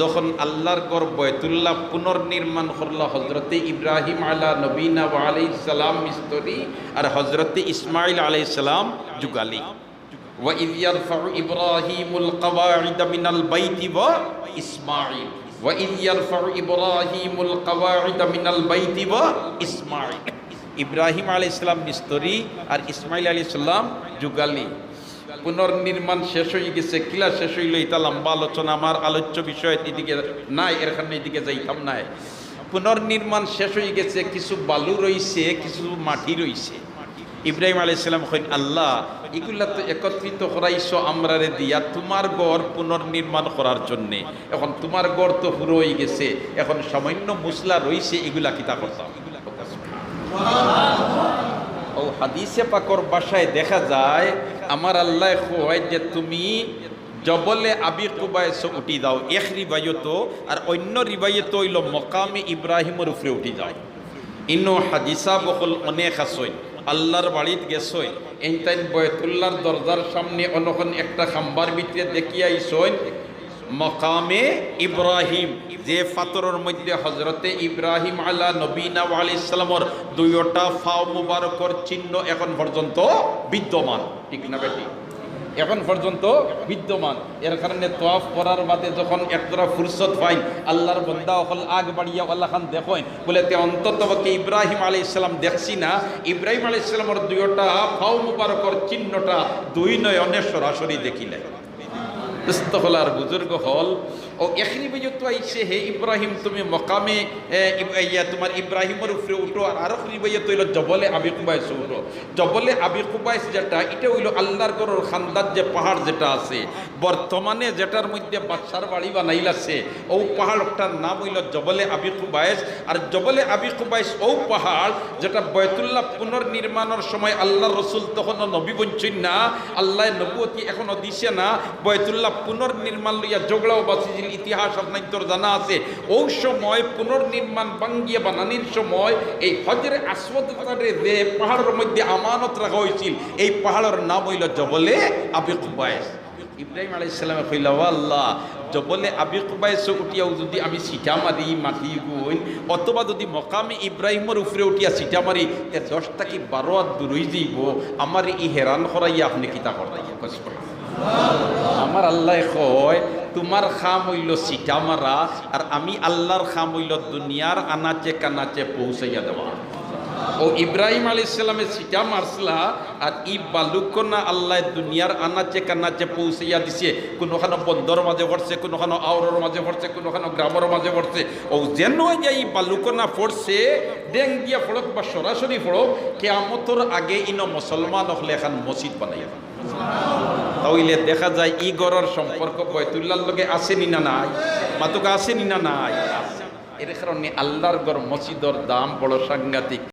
যখন আল্লাহর গর বয়তুল্লাহ পুনর্নির্মাণ করলো হজরতে ইব্রাহিম আলা নবীনা আলাই সালাম মিস্তরি আর হজরতে ইসমাইল আলাই সালাম যুগালি وإذ يرفع إبراهيم القواعد من البيت وإسماعيل وإذ يرفع إبراهيم القواعد من البيت وإسماعيل ইব্রাহিম আলী ইসলাম মিস্তরি আর ইসমাইল আলী ইসলাম যুগালি পুনর্নির্মাণ শেষ হয়ে গেছে কিলা শেষ হইল এটা লম্বা আলোচনা। আমার আলোচ্য বিষয় এদিকে নাই এখানে এদিকে যাইতাম নাই। পুনর্নির্মাণ শেষ হয়ে গেছে, কিছু বালু রইছে, কিছু মাটি রইছে। ইব্রাহিম আলী ইসলাম কইন, আল্লাহ, এগুলা তো একত্রিত করাইছো আমরারে দিয়া তোমার গড় পুনর্নির্মাণ করার জন্যে। এখন তোমার গড় তো পুরো হয়ে গেছে, এখন সামান্য মুসলা রইছে, এগুলা কিতা করতাম? ও হাদিসে পাকর বাসায় দেখা যায় আমার আল্লাহ হয় যে তুমি জবলে আবি কুবায়স উঠি যাও, এক রিবায়ত আর অন্য রিবায়ত হইল মকামে ইব্রাহিমের উপরে উঠি যায় ইনো হাদিসা বকল অনেক আসই আল্লাহর বাড়িত গেছই এনটাইন বয়তুল্লার দরজার সামনে অনখন একটা খাম্বার ভিতরে দেখিয়া আইসই মকামে ইব্রাহিম, যে ফাতরের মধ্যে হজরতে ইব্রাহিম আল্লাহ নবীনা আলি ইসলামর দুইটা ফাও মুবারকর চিহ্ন এখন পর্যন্ত বিদ্যমান। ঠিক না বেটি? এখন পর্যন্ত বিদ্যমান। এর কারণে তোয়াফ করার বাদে যখন একতরা ফুরসত পাই, আল্লাহর বন্দা অকল আগ বাড়িয়া আল্লাহ খান দেখেন। বলে, তে অন্তত ইব্রাহিম আলী ইসলাম দেখছি না। ইব্রাহিম আলী ইসলামের দুইটা ফাও মুবারকর চিহ্নটা দুই নয়নে সরাসরি দেখিলে আর বুজুর্গ হল ও এখনি বিযুক্ত আইছে, হে ইব্রাহিম, তুমি মকামে ইয়া তোমার ইব্রাহিমের উপরে উঠো আর আরও নিবাইয়া তৈল জবলে আবি কুবাইস উঠো। জবলে আবি কুবাইস যেটা, এটা হইল আল্লাহর গরুর খান্দার যে পাহাড় যেটা আছে। বর্তমানে যেটার মধ্যে বাচ্চার বাড়ি বানাইলাছে ও পাহাড়টার নাম হইল জবলে আবি কুবাইস আর জবলে আবি কুবাইস ও পাহাড় যেটা বয়তুল্লাহ পুনর্নির্মাণের সময় আল্লাহ রসুল তখনও নবী বঞ্চন না আল্লাহ নবুয়তি এখনও দিছে না। বয়তুল্লাহ পুনর্নির্মাণ লইয়া জগড়াও বাসিছিল ইতিহাস আপনার জানা আছে। ওই সময় পুনর্নির্মাণ বাঙ্গিয়া বানানির সময় এই হজরে আসওয়াদ যে পাহাড়ের মধ্যে আমানত রাখা হয়েছিল, এই পাহাড়ের নাম হইল জবলে আবি কুবাইস ইব্রাহিম আলাই ইসলামে কইল "ও আল্লাহ জবলে আবি কুবাইস উঠিয়াও যদি আমি সিটা মারি, মাটি গুই অথবা যদি মকামে ইব্রাহিমের উপরে উঠিয়া সিটা মারি দশটা কি বারো আর দূরই যাইব? আমার ই হেরান করাইয়া আপনি কিতা করাইয়া আমার আল্লাহ কয়, তোমার খাম হইল সিটা মারা, আর আমি আল্লাহর খাম হইল দুনিয়ার আনাচে কানাচে পৌঁছাইয়া দেওয়া। ও ইব্রাহিম আলী ইসলামের সিটা মারসলা আর ই বালুকনা আল্লাহ দুনিয়ার আনাচে কানাচে পৌঁছাইয়া দিছে। কোনোখানো বন্দর মাঝে পড়ছে, কোনোখানো আওরের মাঝে পড়ছে, কোনোখানো গ্রামের মাঝে পড়ছে। ও যেন যে এই বালুকনা পড়ছে ডেং দিয়া ফড়ক বা সরাসরি ফড়ক কেয়ামতর আগে ইন মুসলমান হলে এখন মসজিদ বানাইয়া তাইলে দেখা যায় ই গড়ের সম্পর্ক বয়তুল্লার লগে আসেনি না নাই? মাতুকা আসেনি না নাই? এর কারণে আল্লাহর গড় মসজিদর দাম বড় সাংঘাতিক।